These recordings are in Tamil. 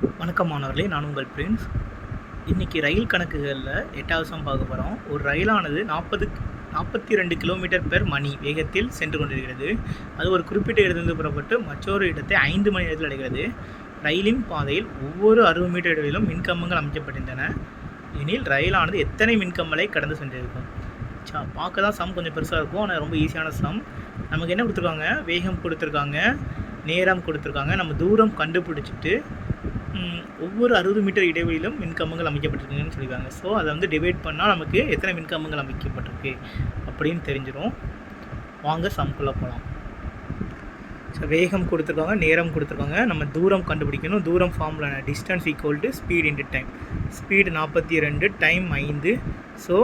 வணக்கம் மாணவர்களே நான் உங்கள் பிரின்ஸ். இன்றைக்கி ரயில் கணக்குகளில் எட்டாவது சம் பார்க்க போகிறோம் ஒரு ரயிலானது நாற்பது நாற்பத்தி ரெண்டு கிலோமீட்டர் பெர் மணி வேகத்தில் சென்று கொண்டிருக்கிறது. அது ஒரு குறிப்பிட்ட இடத்திலிருந்து புறப்பட்டு மற்றொரு இடத்தை ஐந்து மணி நேரத்தில் அடைகிறது. ரயிலின் பாதையில் ஒவ்வொரு அறுபது மீட்டர் இடைவெளியிலும் மின்கம்பங்கள் அமைக்கப்பட்டிருந்தன. எனில் ரயிலானது எத்தனை மின்கம்பங்களை கடந்து சென்றிருக்கும்? சா பார்க்க தான் சம் கொஞ்சம் பெருசாக இருக்கும். ஆனால் ரொம்ப ஈஸியான சம். நமக்கு என்ன கொடுத்துருக்காங்க? வேகம் கொடுத்துருக்காங்க. நேரம் கொடுத்துருக்காங்க. நம்ம தூரம் கண்டுபிடிச்சிட்டு ஒவ்வொரு அறுபது மீட்டர் இடைவெளியிலும் மின்கம்பங்கள் அமைக்கப்பட்டிருக்குன்னு சொல்லியிருக்காங்க. ஸோ அதை வந்து டிவைட் பண்ணால் நமக்கு எத்தனை மின்கம்பங்கள் அமைக்கப்பட்டிருக்கு அப்படின்னு தெரிஞ்சிடும் வாங்க சம்குள்ளே போகலாம் ஸோ வேகம் கொடுத்துருக்காங்க நேரம் கொடுத்துருக்காங்க. நம்ம தூரம் கண்டுபிடிக்கணும். தூரம் ஃபார்மில் distance equal to speed into time speed நாற்பத்தி ரெண்டு டைம் ஐந்து. ஸோ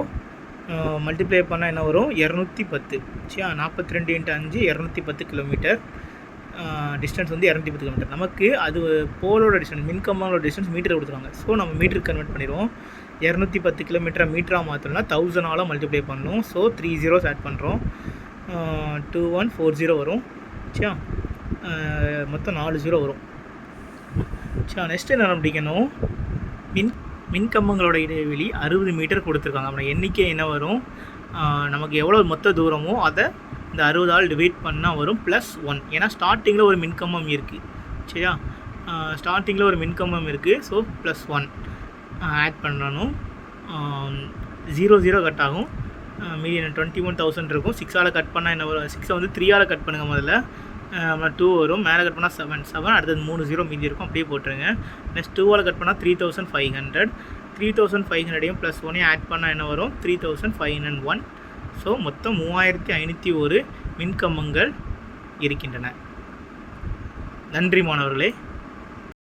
மல்டிப்ளை பண்ணால் என்ன வரும்? இரநூத்தி பத்து. சரியா? நாற்பத்தி ரெண்டு இன்ட்டு அஞ்சு இரநூத்தி பத்து கிலோமீட்டர் டிஸ்டன்ஸ் வந்து இரநூத்தி பத்து கிலோமீட்டர் நமக்கு அது போலோட டிஸ்டன்ஸ் மின்கம்பங்களோட டிஸ்டன்ஸ் மீட்டர் கொடுத்துருவாங்க. ஸோ நம்ம மீட்டருக்கு கன்வெர்ட் பண்ணிடுவோம். இரநூத்தி பத்து கிலோமீட்டரை மீட்டராக மாற்றணும்னா தௌசண்டால் மல்டிப்ளை பண்ணணும். ஸோ த்ரீ ஜீரோஸ் ஆட் பண்ணுறோம் டூ ஒன் ஃபோர் ஜீரோ வரும். சரியா? மொத்தம் நாலு ஜீரோ வரும். சரி நெக்ஸ்ட் என்ன பிடிக்கணும் மின் மின்கம்பங்களோட இடைவெளி அறுபது மீட்டர் கொடுத்துருக்காங்க. அப்புறம் எண்ணிக்கை என்ன வரும்? நமக்கு எவ்வளோ மொத்த தூரமோ அதை இந்த அறுபதால் டிவைட் பண்ணால் வரும் ப்ளஸ் ஒன் ஏன்னா ஸ்டார்டிங்கில் ஒரு மின்கம்பம் இருக்குது சரியா? ஸ்டார்டிங்கில் ஒரு மின்கம்பம் இருக்குது ஸோ ப்ளஸ் ஒன் ஆட் பண்ணணும். ஜீரோ ஜீரோ கட் ஆகும். ஆஹ் மீதி டுவெண்ட்டி ஒன் தௌசண்ட் இருக்கும். சிக்ஸால் கட் பண்ணால் என்ன வரும்? சிக்ஸை வந்து த்ரீயால் கட் பண்ணுங்கள் முதல்ல. டூ வரும். மேலே கட் பண்ணால் செவன் செவன் அடுத்தது மூணு ஜீரோ மீதி இருக்கும். அப்படியே போட்டுருங்க. நெக்ஸ்ட் டூவால் கட் பண்ணால் three thousand five hundred three thousand five ஹண்ட்ரடையும் plus ஒனையும் ஆட் பண்ணால் என்ன வரும்? Three thousand five hundred one so மொத்தம் மூவாயிரத்தி ஐநூற்றி ஒரு மின்கம்பங்கள் இருக்கின்றன. நன்றி மாணவர்களே.